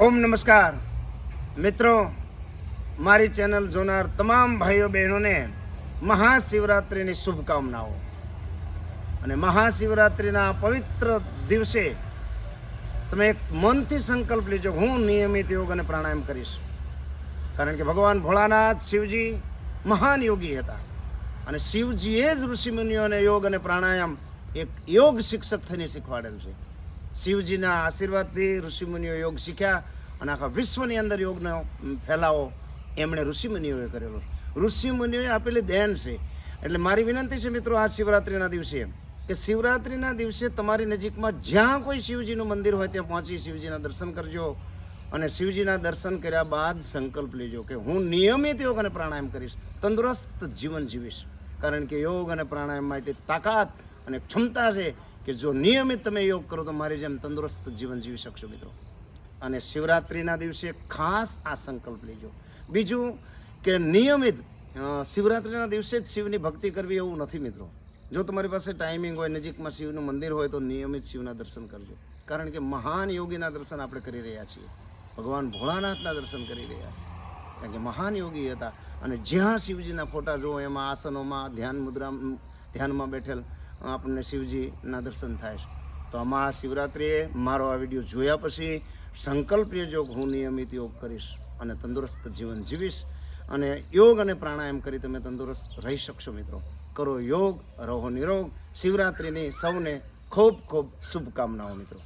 ઓમ નમસ્કાર. મિત્રો, મારી ચેનલ જોનાર તમામ ભાઈઓ બહેનોને મહાશિવરાત્રિની શુભકામનાઓ. અને મહાશિવરાત્રિના પવિત્ર દિવસે તમે એક મનથી સંકલ્પ લેજો હું નિયમિત યોગ અને પ્રાણાયામ કરીશ. કારણ કે ભગવાન ભોળાનાથ શિવજી મહાન યોગી હતા. અને શિવજીએ જ ઋષિમુનિઓને યોગ અને પ્રાણાયામ એક યોગ શિક્ષક થઈને શીખવાડેલ છે. શિવજીના આશીર્વાદથી ઋષિમુનિઓ યોગ શીખ્યા અને આખા વિશ્વની અંદર યોગનો ફેલાવો એમણે ઋષિમુનિઓએ કરેલો. ઋષિમુનિઓએ આપેલી દેન છે. એટલે મારી વિનંતી છે મિત્રો, આ શિવરાત્રિના દિવસે કે શિવરાત્રિના દિવસે તમારી નજીકમાં જ્યાં કોઈ શિવજીનું મંદિર હોય ત્યાં પહોંચી શિવજીના દર્શન કરજો અને શિવજીના દર્શન કર્યા બાદ સંકલ્પ લેજો કે હું નિયમિત યોગ અને પ્રાણાયામ કરીશ. તંદુરસ્ત જીવન જીવીશ. કારણ કે યોગ અને પ્રાણાયામ માટે તાકાત અને ક્ષમતા છે. કે જો નિયમિત તમે યોગ કરો તો મારી જેમ તંદુરસ્ત જીવન જીવી શકશો મિત્રો. અને શિવરાત્રિના દિવસે ખાસ આ સંકલ્પ લેજો. બીજું કે નિયમિત શિવરાત્રિના દિવસે જ શિવની ભક્તિ કરવી એવું નથી મિત્રો. જો તમારી પાસે ટાઈમિંગ હોય, નજીકમાં શિવનું મંદિર હોય તો નિયમિત શિવના દર્શન કરજો. કારણ કે મહાન યોગીના દર્શન આપણે કરી રહ્યા છીએ. ભગવાન ભોળાનાથના દર્શન કરી રહ્યા કારણ કે મહાન યોગી હતા. અને જ્યાં શિવજીના ફોટા જુઓ, એમાં આસનોમાં, ધ્યાન મુદ્રા ધ્યાનમાં બેઠેલ આપણને શિવજીના દર્શન થાય છે. તો આમાં આ શિવરાત્રિએ મારો આ વીડિયો જોયા પછી સંકલ્પ યોગ હું નિયમિત યોગ કરીશ અને તંદુરસ્ત જીવન જીવીશ અને યોગ અને પ્રાણાયામ કરી તમે તંદુરસ્ત રહી શકશો મિત્રો. કરો યોગ, રહો નિરોગ. શિવરાત્રિની સૌને ખૂબ ખૂબ શુભકામનાઓ મિત્રો.